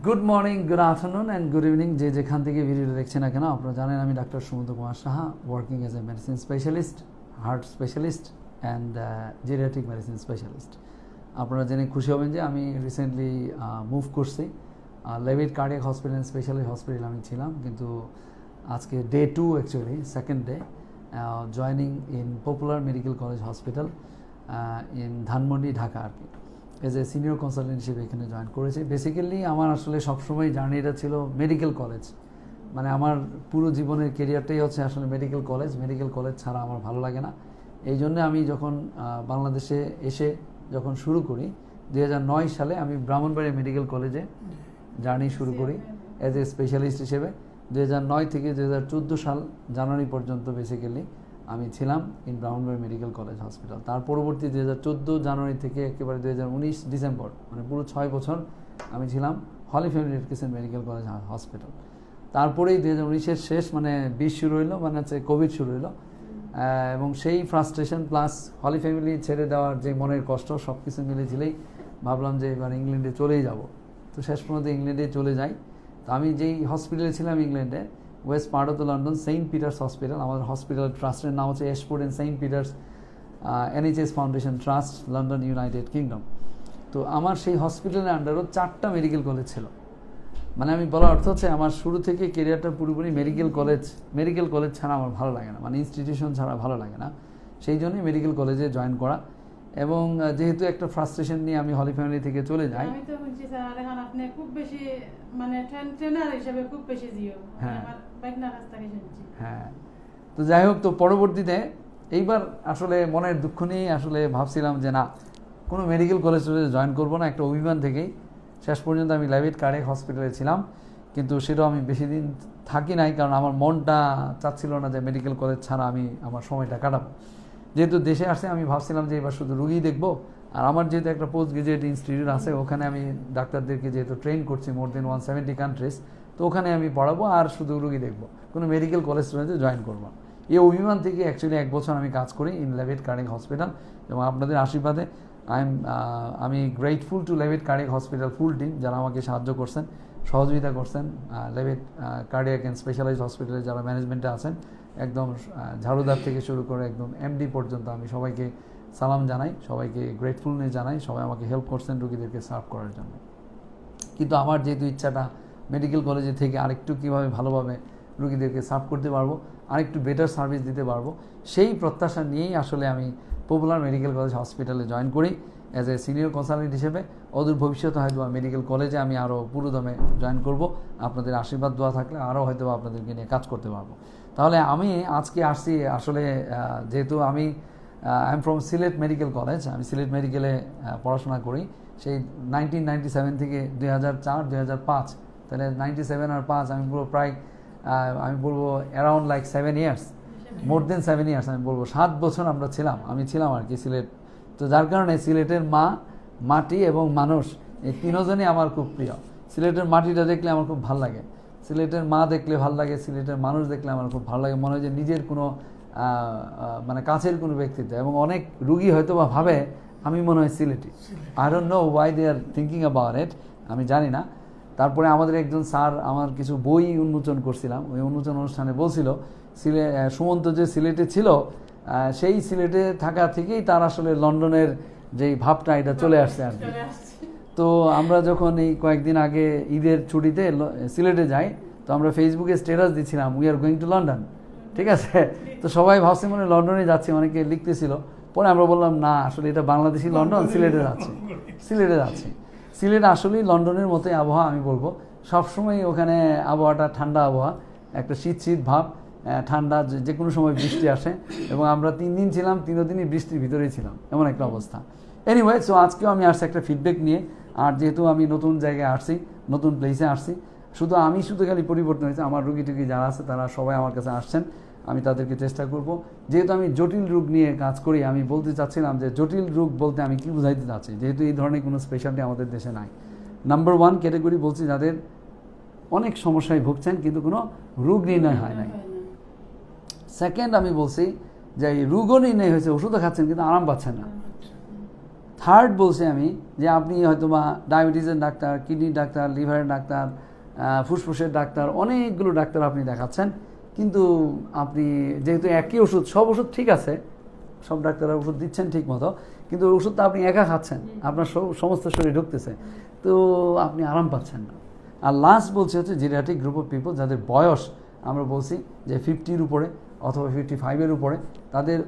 Good morning good afternoon and good evening যে যেখান থেকে ভিডিওটা দেখছেন না কেন, আপনারা জানেন আমি doctor Sumanta Kumar Saha working as a medicine specialist heart specialist and geriatric medicine specialist আপনারা জেনে খুশি হবেন যে আমি রিসেন্টলি মুভ করছি। লেভিট কার্ডিয়াক হসপিটাল স্পেশালিস্ট হসপিটাল আমি ছিলাম, কিন্তু আজকে day two actually second day joining in popular medical college hospital in Dhanmondi Dhaka আর কি। এজ এ সিনিয়র কনসালটেন্ট হিসেবে এখানে জয়েন করেছি। বেসিক্যালি আমার আসলে সবসময় জার্নিটা ছিল মেডিকেল কলেজ মানে আমার পুরো জীবনের কেরিয়ারটাই হচ্ছে আসলে মেডিকেল কলেজ মেডিকেল কলেজ ছাড়া আমার ভালো লাগে না। এই জন্য আমি যখন বাংলাদেশে এসে যখন শুরু করি দু হাজার নয় সালে আমি ব্রাহ্মণবাড়ি মেডিকেল কলেজে জার্নি শুরু করি অ্যাজ এ স্পেশালিস্ট হিসেবে। নয় থেকে দু হাজার চোদ্দ সাল জানুয়ারি পর্যন্ত বেসিক্যালি আমি ছিলাম in Brahmanbaria medical college hospital তার পরবর্তী দুই হাজার চোদ্দ জানুয়ারি থেকে একেবারে দুই হাজার উনিশ ডিসেম্বর মানে পুরো ছয় বছর আমি ছিলাম holy family education medical college hospital তারপরেই দুই হাজার উনিশের শেষ মানে বিশ শুরু হইল মানে হচ্ছে কোভিড শুরু হইল। এবং সেই ফ্রাস্ট্রেশন প্লাস হলি ফ্যামিলি ছেড়ে দেওয়ার যে মনের কষ্ট সব কিছু মিলে ঝিলেই ভাবলাম যে এবার ইংল্যান্ডে চলেই যাব। তো শেষ পর্যন্ত ইংল্যান্ডে চলে যাই। তো আমি যেই হসপিটালে ছিলাম ইংল্যান্ডে west part of the London Saint Peter's hospital আমাদের হসপিটাল ট্রাস্টের নাম হচ্ছে Ashford and Saint Peter's NHS foundation trust London United Kingdom তো আমার সেই হসপিটালের আন্ডারও চারটা মেডিকেল কলেজ ছিল। মানে আমি বলার অর্থ হচ্ছে আমার শুরু থেকে কেরিয়ারটা পুরোপুরি মেডিকেল কলেজ মেডিকেল কলেজ ছাড়া আমার ভালো লাগে না। মানে ইনস্টিটিউশন ছাড়া ভালো লাগে না। সেই জন্যই মেডিকেল কলেজে জয়েন করা। এবং যেহেতু একটা ফ্রাস্ট্রেশন নিয়ে আমি হলি ফ্যামিলি থেকে চলে যাই। আমি তো শুনছি স্যার এখন আপনি খুব বেশি মানে ট্রেন- ট্রেনার হিসেবে খুব বেশি জিও। হ্যাঁ। আমার শুনছি হ্যাঁ। তো যাই হোক তো পরবর্তীতে এইবার আসলে মনের দুঃখ নিয়েই আসলে ভাবছিলাম যে না কোনো মেডিকেল কলেজ জয়েন করব না একটা অভিমান থেকেই। শেষ পর্যন্ত আমি লাইভেট কার্ডেক হসপিটালে ছিলাম কিন্তু সেটাও আমি বেশি দিন থাকি নাই কারণ আমার মনটা চাচ্ছিল না যে মেডিকেল কলেজ ছাড়া আমি আমার সময়টা কাটাবো। যেহেতু দেশে আসে আমি ভাবছিলাম যে এবার শুধু রুগী দেখব। আর আমার যেহেতু একটা পোস্ট গ্রাজুয়েট ইনস্টিটিউট আছে, ওখানে আমি ডাক্তারদেরকে যেহেতু ট্রেন করছি more than one seventy countries, তো ওখানে আমি পড়াবো আর শুধু রুগী দেখব। কোনো মেডিকেল কলেজ স্টুডেন্টে জয়েন করব এই অভিমান থেকে অ্যাকচুয়ালি এক বছর আমি কাজ করি ইন লেভেট কার্ডিক হসপিটাল এবং আপনাদের আশীর্বাদে আই এম আমি grateful to Levett cardiac hospital full team যারা আমাকে সাহায্য করছেন, সহযোগিতা করছেন লেভেট কার্ডিয়াক অ্যান্ড স্পেশালাইজ হসপিটালে যারা ম্যানেজমেন্টে আছেন। একদম ঝাড়ুদার থেকে শুরু করে একদম এমডি পর্যন্ত আমি সবাইকে সালাম জানাই, সবাইকে গ্রেটফুলনেস জানাই, সবাই আমাকে হেল্প করছেন রুগীদেরকে সার্ভ করার জন্য। কিন্তু আমার যেহেতু ইচ্ছাটা মেডিকেল কলেজে থেকে আরেকটু কীভাবে ভালোভাবে রুগীদেরকে সার্ভ করতে পারব, আরেকটু বেটার সার্ভিস দিতে পারব, সেই প্রত্যাশা নিয়েই আসলে আমি পপুলার মেডিকেল কলেজ হসপিটালে জয়েন করি। অ্যাজ এ সিনিয়র কনসালটেন্ট হিসেবে অদূর ভবিষ্যতে হয়তো মেডিকেল কলেজে আমি আরও পুরোদমে জয়েন করব। আপনাদের আশীর্বাদ দেওয়া থাকলে আরও হয়তো আপনাদেরকে নিয়ে কাজ করতে পারব। তাহলে আমি আজকে আসছি আসলে যেহেতু আমি I am from Sylhet medical college আমি সিলেট মেডিকেলে পড়াশোনা করি। সেই নাইনটিন নাইনটি সেভেন থেকে দুই হাজার চার দুই হাজার পাঁচ তাহলে নাইনটি সেভেন আর পাঁচ আমি পুরো প্রায় আমি বলব around like seven years more than seven years আমি বলব। সাত বছর আমরা ছিলাম আমি ছিলাম আর কি সিলেট তো যার কারণে সিলেটের মা মাটি এবং মানুষ এই তিনজনই আমার খুব প্রিয়। সিলেটের মাটিটা দেখলে আমার খুব ভালো লাগে। সিলেটের মা দেখলে ভালো লাগে সিলেটের মানুষ দেখলে আমার খুব ভালো লাগে। মনে হয় যে নিজের কোনো মানে কাছের কোনো ব্যক্তিত্ব। এবং অনেক রুগী হয়তো বা ভাবে আমি মনে হয় Sylheti. I don't know why they are thinking about it আমি জানি না। তারপরে আমাদের একজন স্যার আমার কিছু বই উন্মোচন করছিলাম। ওই উন্মোচন অনুষ্ঠানে বলছিল সিলে সুমন্ত যে সিলেটে ছিল সেই সিলেটে থাকা থেকেই তার আসলে লন্ডনের যেই ভাবটা এটা চলে আসছে আর কি। তো আমরা যখন এই কয়েকদিন আগে ঈদের ছুটিতে সিলেটে যাই তো আমরা ফেসবুকে স্ট্যাটাস দিচ্ছিলাম we are going to London ঠিক আছে? তো সবাই ভাবছে মনে লন্ডনে যাচ্ছে অনেকে লিখতেছিল। পরে আমরা বললাম না আসলে এটা বাংলাদেশি লন্ডন সিলেটে যাচ্ছে। সিলেটে যাচ্ছে। সিলেট আসলেই লন্ডনের মতোই আবহাওয়া আমি বলব। সবসময় ওখানে আবহাওয়াটা ঠান্ডা আবহাওয়া একটা শীত শীত ভাব। ঠান্ডা, যে কোনো সময় বৃষ্টি আসে, এবং আমরা তিন দিন ছিলাম, তিন দিনই বৃষ্টির ভিতরেই ছিলাম, এমন একটা অবস্থা। এনিওয়ে সো আজকেও আমি আসছি একটা ফিডব্যাক নিয়ে, আর যেহেতু আমি নতুন জায়গায় আসছি, নতুন প্লেসে আসছি, শুধু আমি শুধু খালি পরিবর্তন হয়েছে, আমার রুগী টুগী যারা আছে, তারা সবাই আমার কাছে আসছেন, আমি তাদেরকে চেষ্টা করব। যেহেতু আমি জটিল রোগ নিয়ে কাজ করি, আমি বলতে চাচ্ছিলাম যে জটিল রোগ বলতে আমি কি বুঝাইতে চাচ্ছি? যেহেতু এই ধরনের কোনো স্পেশালিটি আমাদের দেশে নাই। নাম্বার ওয়ান ক্যাটাগরি বলছি যাদের অনেক সমস্যায় ভুগছেন, কিন্তু কোনো রোগ নির্ণয় হয় নাই। সেকেন্ড আমি বলছি যে রোগও নির্ণয় হয়েছে, ওষুধও খাচ্ছেন, কিন্তু আরাম পাচ্ছেন না। থার্ড বলছি আমি যে আপনি হয়তো বা ডায়াবেটিসের ডাক্তার, কিডনির ডাক্তার, লিভারের ডাক্তার ফুসফুসের ডাক্তার, অনেকগুলো ডাক্তার আপনি দেখাচ্ছেন, কিন্তু আপনি যেহেতু একই ওষুধ, সব ওষুধ ঠিক আছে, সব ডাক্তাররা ওষুধ দিচ্ছেন ঠিক মতো, কিন্তু ওষুধটা আপনি একা খাচ্ছেন, আপনার সমস্ত শরীর ঢুকতেছে, তো আপনি আরাম পাচ্ছেন না। আর লাস্ট বলছে হচ্ছে জিরিয়াটিক গ্রুপ অফ পিপল যাদের বয়স আমরা বলছি যে ফিফটির উপরে অথবা ফিফটি ফাইভের উপরে, তাদের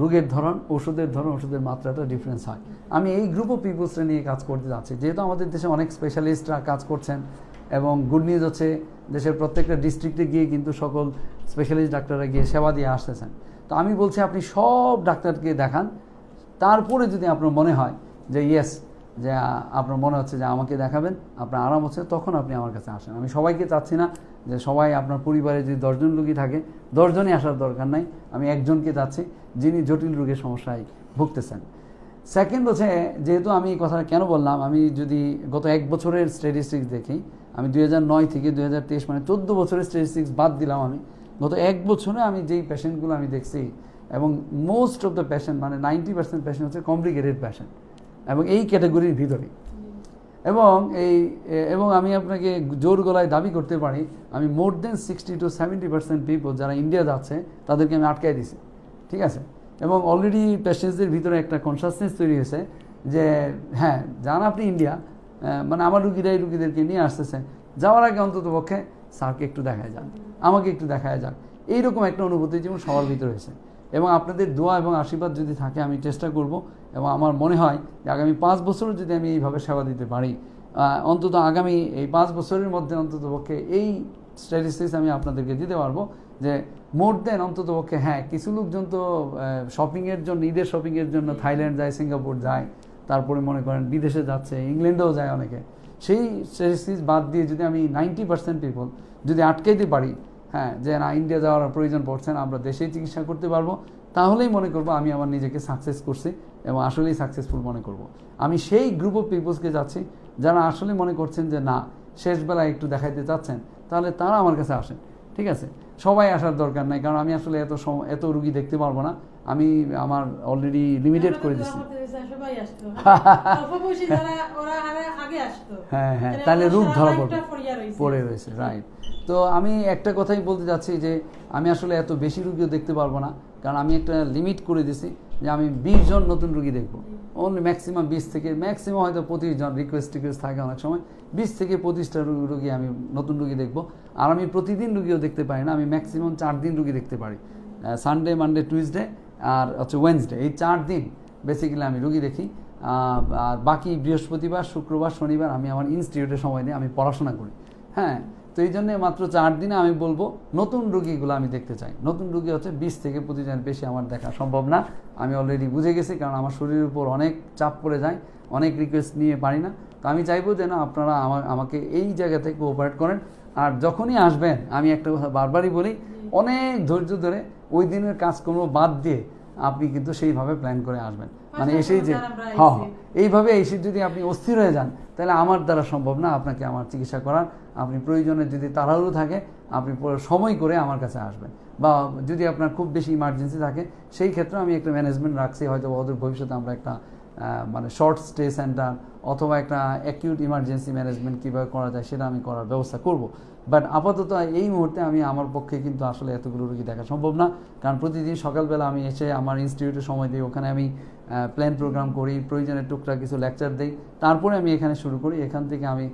রোগের ধরন, ওষুধের ধরন, ওষুধের মাত্রাটা ডিফারেন্স হয়। আমি এই গ্রুপ অফ পিপলসটা নিয়ে কাজ করতে যাচ্ছি। যেহেতু আমাদের দেশে অনেক স্পেশালিস্টরা কাজ করছেন এবং গুড নিউজ হচ্ছে দেশের প্রত্যেকটা ডিস্ট্রিক্টে গিয়ে কিন্তু সকল স্পেশালিস্ট ডাক্তাররা গিয়ে সেবা দিয়ে আসতেছেন। তো আমি বলছি, আপনি সব ডাক্তারকে দেখান। তারপরে যদি আপনার মনে হয় যে ইয়েস যে আপনার মনে হচ্ছে যে আমাকে দেখাবেন, আপনার আরাম হচ্ছে, তখন আপনি আমার কাছে আসেন। আমি সবাইকে চাচ্ছি না যে সবাই আপনার পরিবারে যদি দশজন রুগী থাকে, দশজনই আসার দরকার নাই, আমি একজনকে যাচ্ছি, যিনি জটিল রোগের সমস্যায় ভুগতেছেন। সেকেন্ড হচ্ছে, যেহেতু আমি এই কথা কেন বললাম, আমি যদি গত এক বছরের স্ট্যাটিস্টিক্স দেখি, আমি দুই নয় থেকে দুই হাজার তেইশ মানে চোদ্দ বছরের স্ট্যাটিস্টিক্স বাদ দিলাম আমি, গত এক বছরে আমি যেই পেশেন্টগুলো আমি দেখছি, এবং মোস্ট অফ দ্য পেশেন্ট মানে নাইনটি পার্সেন্ট পেশেন্ট হচ্ছে কমপ্লিকেটেড পেশেন্ট এবং এই ক্যাটাগরির ভিতরে এবং এই এবং আমি আপনাকে জোর গলায় দাবি করতে পারি, আমি more than sixty to seventy percent people যারা ইন্ডিয়া যাচ্ছে তাদেরকে আমি আটকাই দিছি। ঠিক আছে? এবং অলরেডি পেশেন্টসদের ভিতরে একটা কনসাসনেস তৈরি হয়েছে যে হ্যাঁ যান আপনি ইন্ডিয়া মানে আমার রুগীরা এই রুগীদেরকে নিয়ে আসতেছে, যাওয়ার আগে অন্তত পক্ষে স্যারকে একটু দেখায় যান, আমাকে একটু দেখায় যান। এইরকম একটা অনুভূতি যেমন সবার ভিতরে হয়েছে। এবং আপনাদের দোয়া এবং আশীর্বাদ যদি থাকে, আমি চেষ্টা করব এবং আমার মনে হয় যে আগামী পাঁচ বছরও যদি আমি এইভাবে সেবা দিতে পারি অন্তত আগামী এই পাঁচ বছরের মধ্যে অন্তত পক্ষে এই স্ট্যাটিস্টিক্স আমি আপনাদেরকে দিতে পারব যে মোর দেন অন্তত পক্ষে হ্যাঁ কিছু লোকজন তো শপিংয়ের জন্য, ঈদের শপিংয়ের জন্য থাইল্যান্ড যায়, সিঙ্গাপুর যায়, তারপরে মনে করেন বিদেশে যাচ্ছে, ইংল্যান্ডেও যায় অনেকে। সেই স্ট্যাটিস্টিক্স বাদ দিয়ে যদি আমি নাইনটি পার্সেন্ট পিপল যদি আটকাইতে পারি হ্যাঁ যে না ইন্ডিয়া যাওয়ার প্রয়োজন পড়ছে না, আমরা দেশেই চিকিৎসা করতে পারব, তাহলেই মনে করব আমি আমার নিজেকে সাকসেস করছি এবং আসলেই সাকসেসফুল মনে করব। আমি সেই গ্রুপ অফ পিপলসকে যাচ্ছি, যারা আসলে মনে করছেন যে না, শেষবেলায় একটু দেখাইতে চাচ্ছেন, তাহলে তারা আমার কাছে আসেন, ঠিক আছে সবাই আসার দরকার নাই, কারণ আমি আসলে এত এত রুগী দেখতে পারব না আমি আমার অলরেডি লিমিটেড করে আসতো। হ্যাঁ হ্যাঁ তাহলে রূপ ধরা পড়বে। পড়ে রয়েছে রাইট তো আমি একটা কথাই বলতে চাচ্ছি যে আমি আসলে এত বেশি রুগীও দেখতে পারব না কারণ আমি একটা লিমিট করে দিছি যে আমি বিশ জন নতুন রুগী দেখব। অনলি ম্যাক্সিমাম বিশ থেকে ম্যাক্সিমাম হয়তো পঁচিশ জন রিকোয়েস্ট টিকোয়েস্ট থাকে অনেক সময়। বিশ থেকে পঁচিশটা রুগী আমি নতুন রুগী দেখব। আর আমি প্রতিদিন রুগীও দেখতে পারি না আমি ম্যাক্সিমাম চার দিন রুগী দেখতে পারি। সানডে মানডে টুইসডে আর হচ্ছে ওয়েনসডে এই চার দিন বেসিক্যালি আমি রুগী দেখি। আর বাকি বৃহস্পতিবার, শুক্রবার, শনিবার আমি আমার ইনস্টিটিউটে সময় নিয়ে আমি পড়াশোনা করি। হ্যাঁ তো এই জন্যে মাত্র চার দিনে আমি বলব, নতুন রুগীগুলো আমি দেখতে চাই। নতুন রুগী হচ্ছে বিশ থেকে পঁচিশ বেশি আমার দেখা সম্ভব না। আমি অলরেডি বুঝে গেছি, কারণ আমার শরীরের উপর অনেক চাপ পড়ে যায়, অনেক রিকোয়েস্ট নিয়ে পারি না। তো আমি চাইব যেন আপনারা আমার, আমাকে এই জায়গা থেকে কোঅপারেট করেন। আর যখনই আসবেন, আমি একটা কথা বারবারই বলি অনেক ধৈর্য ধরে ওই দিনের কাজকর্ম বাদ দিয়ে আপনি কিন্তু সেইভাবে প্ল্যান করে আসবেন। মানে এসেই যে হ্যাঁ হ্যাঁ, এইভাবে এসে যদি আপনি অস্থির হয়ে যান তাহলে আমার দ্বারা সম্ভব না আপনাকে আমার চিকিৎসা করার। আপনি প্রয়োজনে যদি তাড়াহুড়ো থাকে আপনি সময় করে আমার কাছে আসবেন। বা যদি আপনার খুব বেশি ইমার্জেন্সি থাকে সেই ক্ষেত্রে আমি একটা ম্যানেজমেন্ট রাখছি হয়তো অদূর ভবিষ্যতে আমরা একটা মানে শর্ট স্টে সেন্টার অথবা একটা অ্যাকিউট ইমার্জেন্সি ম্যানেজমেন্ট কীভাবে করা যায় সেটা আমি করার ব্যবস্থা করব। বাট আপাতত এই মুহূর্তে আমি আমার পক্ষে কিন্তু আসলে এতগুলো রুগী দেখা সম্ভব না। কারণ প্রতিদিন সকালবেলা আমি এসে আমার ইনস্টিটিউটে সময় দিই, ওখানে আমি প্ল্যান প্রোগ্রাম করি প্রয়োজনে টুকটাক কিছু লেকচার দিই। তারপরে আমি এখানে শুরু করি। এখান থেকে আমি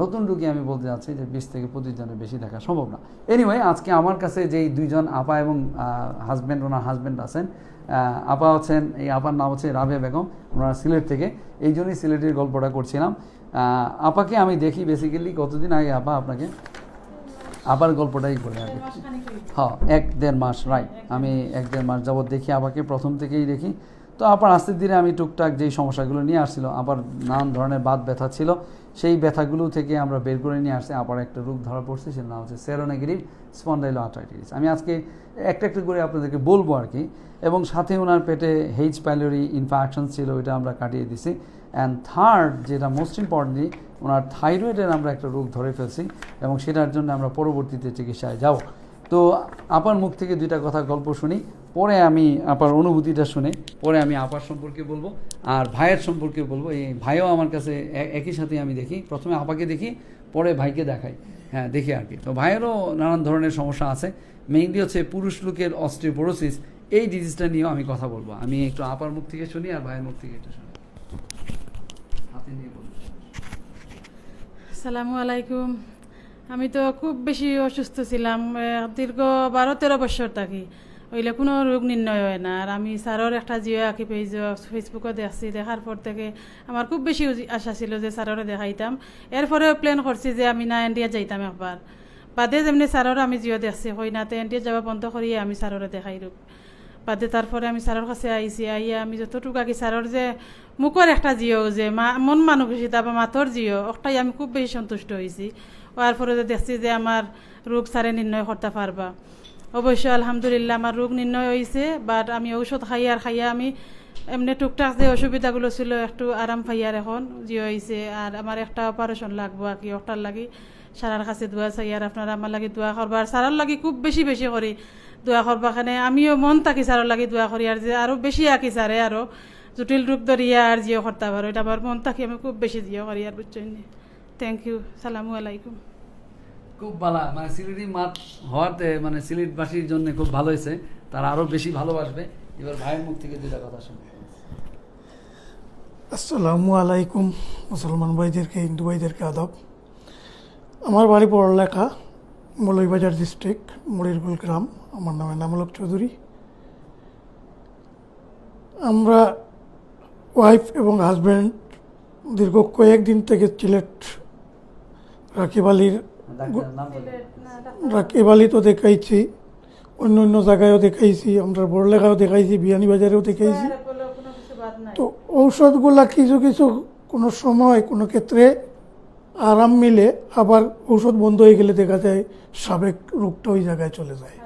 নতুন রুগী আমি বলতে যাচ্ছি যে বিশ থেকে পঁচিশ জনের বেশি দেখা সম্ভব না। এনিওয়ে আজকে আমার কাছে যেই দুইজন আপা এবং হাজব্যান্ড ওনার হাজব্যান্ড আছেন আপা হচ্ছেন এই আপার নাম হচ্ছে রাবে বেগম। ওনারা সিলেট থেকে। এই জন্যই সিলেটের গল্পটা করছিলাম। আপাকে আমি দেখি বেসিক্যালি কতদিন আগে আপা আপনাকে আবার গল্পটাই করে কি মাসখানেক হ্যাঁ এক দেড় মাস রাইট আমি এক দেড় মাস যাবৎ দেখি আপাকে প্রথম থেকেই দেখি। তো আবার আস্তে ধীরে আমি টুকটাক যেই সমস্যাগুলো নিয়ে আসছিল, আবার নানান ধরনের বাত ব্যথা ছিল, সেই ব্যথাগুলো থেকে আমরা বের করে নিয়ে আসছি, আবার একটা রোগ ধরা পড়ছে সেটার নাম হচ্ছে সেরোনেগেটিভ স্পন্ডাইলো আর্থাইটিস আমি আজকে একটা একটা করে আপনাদেরকে বলব আর কি, এবং সাথে ওনার পেটে হেইচ প্যালোরি ইনফেকশন ছিল, ওইটা আমরা কাটিয়ে দিছি। অ্যান্ড থার্ড যেটা মোস্ট ইম্পর্টেন্টলি ওনার থাইরয়েডের আমরা একটা রোগ ধরে ফেলছি, এবং সেটার জন্য আমরা পরবর্তীতে চিকিৎসায় যাব। তো আপার মুখ থেকে দুইটা কথা গল্প শুনি, পরে আমি আপার অনুভূতিটা শুনে, পরে আমি আপার সম্পর্কে বলব, আর ভাইয়ের সম্পর্কে বলব। এই ভাইও আমার কাছে একই সাথে আমি দেখি। প্রথমে আপাকে দেখি, পরে ভাইকে দেখাই। হ্যাঁ দেখি আর কি। তো ভাইয়েরও নানান ধরনের সমস্যা আছে। মেইনলি হচ্ছে পুরুষ লোকের অস্ট্রিওপোরোসিস এই ডিজিজটা নিয়েও আমি কথা বলব। আমি একটু আপার মুখ থেকে শুনি আর ভাইয়ের মুখ থেকে একটু শুনি। হাতে নিয়ে বলব। সালামু আলাইকুম। আমি তো খুব বেশি অসুস্থ ছিলাম দীর্ঘ বারো তেরো বছর থাকি। ওইলে কোনো রোগ নির্ণয় হয় না। আর আমি স্যারের একটা জিও আঁকি পেজ ফেসবুকে দেখছি। দেখার পর থেকে আমার খুব বেশি আশা ছিল যে স্যারের দেখাইতাম। এরপরেও প্ল্যান করছি যে আমি না ইন্ডিয়া যাইতাম একবার। বাদে যেমনি স্যারের আমি জিও দেখছি হই না তো ইন্ডিয়া যাওয়া বন্ধ করিয়ে আমি স্যারের দেখাই রূপ। বাদে তারপরে আমি স্যারের কাছে আইছি, আইয়া আমি যতটুকু আঁকি স্যারের যে মুখর একটা জিও যে মা মন মানুষ তারপর মাথর জিও ওটাই আমি খুব বেশি সন্তুষ্ট হয়েছি হওয়ার পরে দেখছি যে আমার রোগ স্যারে নির্ণয় করতে পারবা। অবশ্য আলহামদুলিল্লাহ আমার রোগ নির্ণয় হয়েছে বাট আমি ঔষধ খাই আর খাইয়া আমি এমনি টুকটাক যে অসুবিধাগুলো ছিল একটু আরাম পাইয়ার এখন জিও হয়েছে আর আমার একটা অপারেশন লাগবো আর কি, ওটার লাগি সারার কাছে দোয়া চাই আর আপনারা আমার লাগি দোয়া করবা। আর সারার লাগি খুব বেশি বেশি করি দোয়া করবা খানে আমিও মন থাকি সারার লাগি দোয়া করি আর যে আরও বেশি আঁকি সারে আরও। জটিল রূপ ধরিয়া আর জিও করতে পারো, এটা আমার মন থাকি আমি খুব বেশি জিও করি আর বুঝছেন থ্যাংক ইউ সালামু আলাইকুম খুব ভালো মানে সিলেটি মাঠ হওয়াতে মানে সিলেটবাসীর জন্য খুব ভালো হয়েছে। তারা আরও বেশি ভালোবাসবে। এবার ভাইয়ের মুখ থেকে যেটা কথা শুনবে আসসালামু আলাইকুম মুসলমান ভাইদেরকে হিন্দু ভাইদেরকে আদব। আমার বাড়ি পড়ালেখা মৌলভীবাজার ডিস্ট্রিক্ট মরিরগুল গ্রাম। আমার নাম এনামূলক চৌধুরী। আমরা ওয়াইফ এবং হাজব্যান্ড দীর্ঘ কয়েকদিন থেকে সিলেট ডাক্তার নাম বলুন। রাকিবালি তো দেখাইছি অন্য অন্য জায়গায়ও দেখাইছি আমরা বড়লেখাও দেখাইছি বিয়ানীবাজারেও দেখাইছি। তো ঔষধগুলা কিছু কিছু কোনো সময় কোনো ক্ষেত্রে আরাম মিলে আবার ঔষধ বন্ধ হয়ে গেলে দেখা যায় সাবেক রোগটা ওই জায়গায় চলে যায়।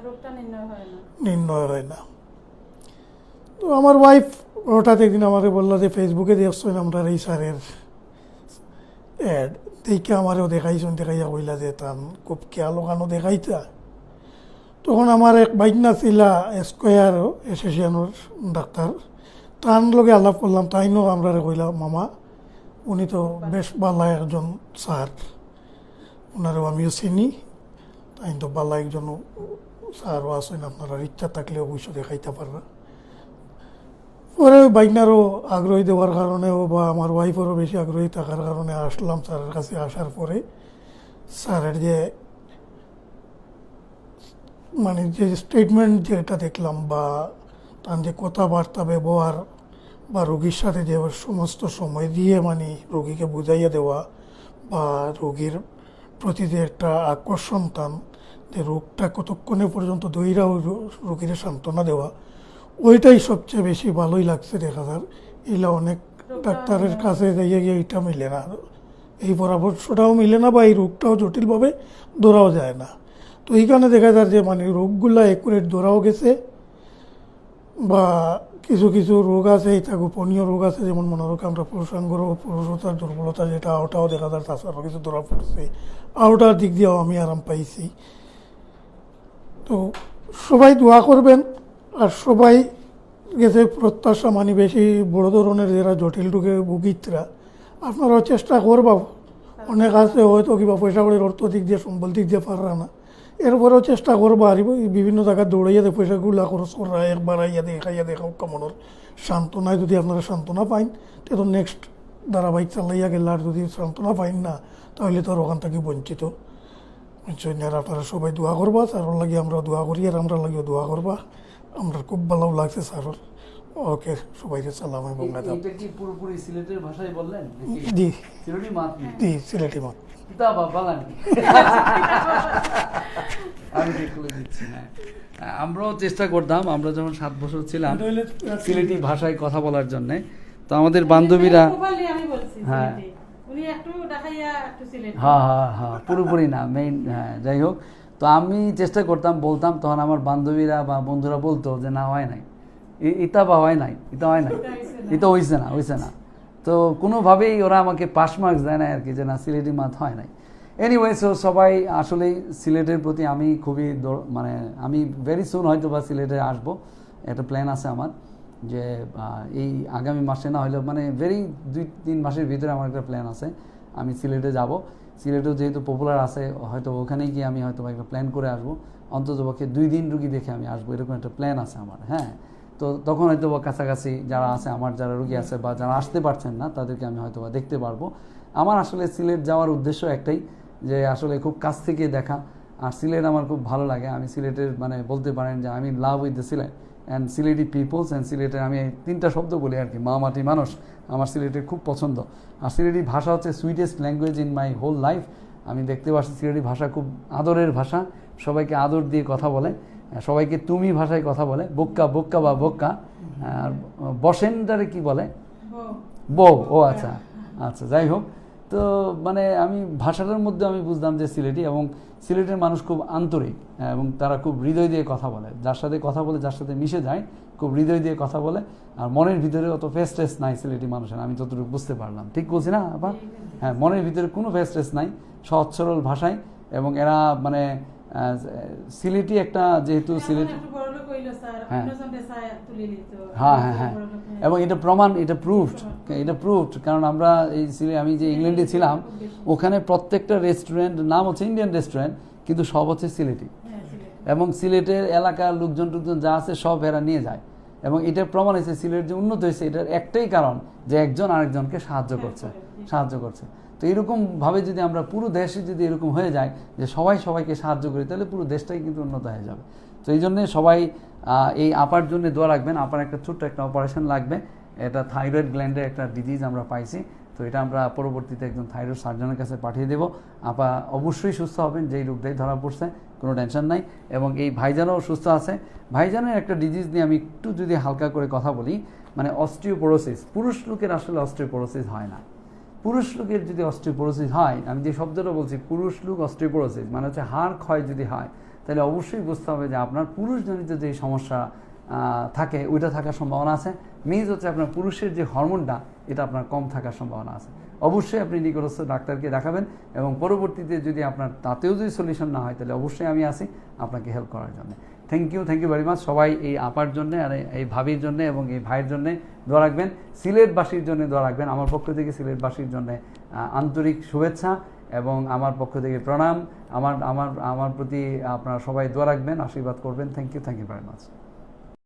নির্ণয় হয় না। তো আমার ওয়াইফ হঠাৎ একদিন আমাকে বলল যে ফেসবুকে দেখছেন আমরা এই স্যারের অ্যাড দেখে আমারও দেখাইছেন, দেখাইয়া কইলা যে তান খুব খেয়াল ওখানো দেখাইতা তখন আমার এক বাইকনা ছিলা স্কোয়ার এসোসিয়ানোর ডাক্তার তার লগে আলাপ করলাম তাইনও আমরা কইলাম মামা, উনি তো বেশ বালা একজন স্যার ওনারও আমিও চিনি। তাই তো বালা একজন স্যারও আছেন, আপনারা ইচ্ছা থাকলে অবশ্যই দেখাইতে পারবেন পরে বাইকনারও আগ্রহী দেওয়ার কারণেও বা আমার ওয়াইফেরও বেশি আগ্রহী থাকার কারণে আসলাম স্যারের কাছে আসার পরে। স্যারের যে মানে যে স্টেটমেন্ট যেটা দেখলাম বা তার যে কথাবার্তা, ব্যবহার বা রোগীর সাথে যে সমস্ত সময় দিয়ে মানে রোগীকে বুঝাইয়া দেওয়া বা রোগীর প্রতি যে একটা আকর্ষণ টান যে রোগটা কতক্ষণে পর্যন্ত দইরা রোগীর সান্ত্বনা দেওয়া ওইটাই সবচেয়ে বেশি ভালোই লাগছে দেখা যার এগুলা অনেক ডাক্তারের কাছে যাইয়ে গিয়ে এটা মিলে না। এই পরামর্শটাও মিলে না বা এই রোগটাও জটিলভাবে ধরাও যায় না। তো এইখানে দেখা যায় যে মানে রোগগুলা একুরেট ধরাও গেছে বা কিছু কিছু রোগ আছে এটা গোপনীয় রোগ আছে যেমন মনে রোগ আমরা পুরুষাঙ্গর পুরুষতার দুর্বলতা যেটা ওটাও দেখা যায় তাছাড়াও কিছু ধরা পড়ছে। আওটার দিক দিয়েও আমি আরাম পাইছি। তো সবাই দোয়া করবেন। আর সবাই গেছে প্রত্যাশা মানে বেশি, বড় ধরনের যারা জটিল রোগে ভুগিতরা, আপনারাও চেষ্টা করবা অনেক আছে হয়তো কিবা পয়সা করে অর্থ দিক দিয়ে, সম্বল দিক দিয়ে পাররা না। এরপরেও চেষ্টা করবা আর বিভিন্ন জায়গায় দৌড়াইয়া দিয়ে পয়সাগুলা খরচ করা একবার আইয়া দেখাইয়া দেখাও কামনের সান্ত্বনায় যদি আপনারা সান্ত্বনা পাইন, তো নেক্সট ধারাবাহিক চালাইয়া গেলে আর যদি সান্ত্বনা পাইন না, তাহলে তো আর ওখান থেকে বঞ্চিত। আপনারা সবাই দোয়া করবা স্যারের লাগে আমরা দোয়া করি, আর আমরা লাগিও দোয়া করবা। আমরা খুব ভালো লাগছে স্যারের ওকে সবাইকে সালাম এবং আদাব। এইটা কি পুরোপুরি সিলেটের ভাষায় বললেন? জি। সিলেটি মাঠ জি সিলেটি মত। কিতাবা বালান আমি ঠিক করে দিচ্ছি হ্যাঁ। হ্যাঁ, আমরাও চেষ্টা করতাম আমরা যখন সাত বছর ছিলাম সিলেটি ভাষায় কথা বলার জন্য। তো আমাদের বান্ধবীরা আমি বলছি হ্যাঁ। উনি একটু দেখাইয়া একটু সিলেটি। হ্যাঁ হ্যাঁ হ্যাঁ পুরোপুরি না মেইন হ্যাঁ যাই হোক। তো আমি চেষ্টা করতাম, বলতাম, তখন আমার বান্ধবীরা বা বন্ধুরা বলতো যে, না, হয় নাই। ইতা বা হয় নাই, ইতা হয় নাই। ইতা হইছে না হইছে না। তো কোনোভাবেই ওরা আমাকে পাস মার্কস দেয় না আর কি, যে, না, সিলেটি মাত হয় নাই। এনিওয়ে সো সবাই আসলে সিলেটের প্রতি আমি খুবই মানে আমি ভেরি সুন হয়তো বা সিলেটে আসব। একটা প্ল্যান আছে আমার যে এই আগামী মাসে না হলেও মানে ভেরি দুই, তিন মাসের ভিতরে আমার একটা প্ল্যান আছে। আমি সিলেটে যাব। সিলেটেও যেহেতু পপুলার আছে, হয়তো ওখানে গিয়ে আমি হয়তো একটা প্ল্যান করে আসব। অন্ততপক্ষে দুই দিন রুগী দেখে আমি আসব, এরকম একটা প্ল্যান আছে আমার হ্যাঁ? তো তখন হয়তো বা কাছাকাছি যারা আছে, আমার যারা রুগী আছে বা যারা আসতে পারছেন না, তাদেরকে আমি হয়তো বা দেখতে পারব। আমার আসলে সিলেট যাওয়ার উদ্দেশ্য একটাই, যে আসলে খুব কাছ থেকে দেখা। আর সিলেট আমার খুব ভালো লাগে। আমি সিলেটের মানে বলতে পারেন যে আমি love with the Sylhet and Sylheti peoples and সিলেটের আমি তিনটা শব্দ বলি আর কি মা মাটি মানুষ আমার সিলেটের খুব পছন্দ। আর সিলেটি ভাষা হচ্ছে sweetest language in my whole life আমি দেখতে পাচ্ছি সিলেটি ভাষা খুব আদরের ভাষা সবাইকে আদর দিয়ে কথা বলে সবাইকে তুমি ভাষায় কথা বলে বোক্কা বোক্কা বা বোক্কা আর বসেনটারে কি বলে? বউ ও আচ্ছা আচ্ছা যাই হোক। তো মানে আমি ভাষাটার মধ্যে আমি বুঝলাম যে সিলেটি এবং সিলেটের মানুষ খুব আন্তরিক এবং তারা খুব হৃদয় দিয়ে কথা বলে। যার সাথে কথা বলে যার সাথে মিশে যায় খুব হৃদয় দিয়ে কথা বলে। আর মনের ভিতরে অত ফেস টেস নাই সিলেটি মানুষের আমি যতটুকু বুঝতে পারলাম। ঠিক বলছি না আপা? হ্যাঁ মনের ভিতরে কোনো ফেস টেস নাই সহজ সরল ভাষায় এবং এরা মানে সিলেটি একটা যেহেতু সিলেটি হ্যাঁ। হ্যাঁ হ্যাঁ হ্যাঁ। এবং এটা প্রমাণ এটা প্রুফড এটা প্রুফড কারণ আমরা এই আমি যে ইংল্যান্ডে ছিলাম ওখানে প্রত্যেকটা রেস্টুরেন্ট নাম হচ্ছে ইন্ডিয়ান রেস্টুরেন্ট কিন্তু সব হচ্ছে সিলেটি। এবং সিলেটের এলাকার লোকজন টুকজন যা আছে সব এরা নিয়ে যায়। এবং এটার প্রমাণ হয়েছে সিলেট যে উন্নত হয়েছে এটার একটাই কারণ যে একজন আরেকজনকে সাহায্য করছে সাহায্য করছে। তো এরকমভাবে যদি আমরা পুরো দেশে যদি এরকম হয়ে যায় যে সবাই সবাইকে সাহায্য করি, তাহলে পুরো দেশটাই কিন্তু উন্নত হয়ে যাবে। তো এই জন্যে সবাই এই আপার জন্য দোয়া রাখবেন। আপার একটা ছোট্ট একটা অপারেশন লাগবে। এটা থাইরয়েড গ্ল্যান্ডের একটা ডিজিজ আমরা পাইছি। তো এটা আমরা পরবর্তীতে একজন থাইরয়েড সার্জনের কাছে পাঠিয়ে দেবো। আপা অবশ্যই সুস্থ হবেন, যেই রোগটাই ধরা পড়ছে, কোনো টেনশন নাই। এবং এই ভাইজানও সুস্থ আছে। ভাইজানের একটা ডিজিজ নিয়ে আমি একটু যদি হালকা করে কথা বলি মানে অস্ট্রিওপোরোসিস পুরুষ লোকের আসলে অস্ট্রিওপোরোসিস হয় না। পুরুষ লোকের যদি অস্ট্রিওপোরোসিস হয়, আমি যে শব্দটা বলছি, পুরুষ লোক অস্ট্রিওপোরোসিস মানে হচ্ছে হাড় ক্ষয় যদি হয়, তাহলে অবশ্যই বুঝতে হবে যে আপনার পুরুষজনিত যে সমস্যা থাকে, ওইটা থাকার সম্ভাবনা আছে। মেজ হচ্ছে আপনার পুরুষের যে হরমোনটা, এটা আপনার কম থাকার সম্ভাবনা আছে। অবশ্যই আপনি নিকটস্থ ডাক্তারকে দেখাবেন এবং পরবর্তীতে যদি আপনার তাতেও যদি সলিউশন না হয়, তাহলে অবশ্যই আমি আসি আপনাকে হেল্প করার জন্য। Thank you thank you very much সবাই এই আপার জন্য, আর এই- ভাবির জন্য এবং এই ভাইয়ের জন্য দোয়া রাখবেন। সিলেটবাসীর জন্য দোয়া রাখবেন। আমার পক্ষ থেকে সিলেটবাসীর জন্য আন্তরিক শুভেচ্ছা এবং আমার পক্ষ থেকে প্রণাম। আমার আমার আমার প্রতি আপনারা সবাই দোয়া রাখবেন, আশীর্বাদ করবেন। Thank you thank you very much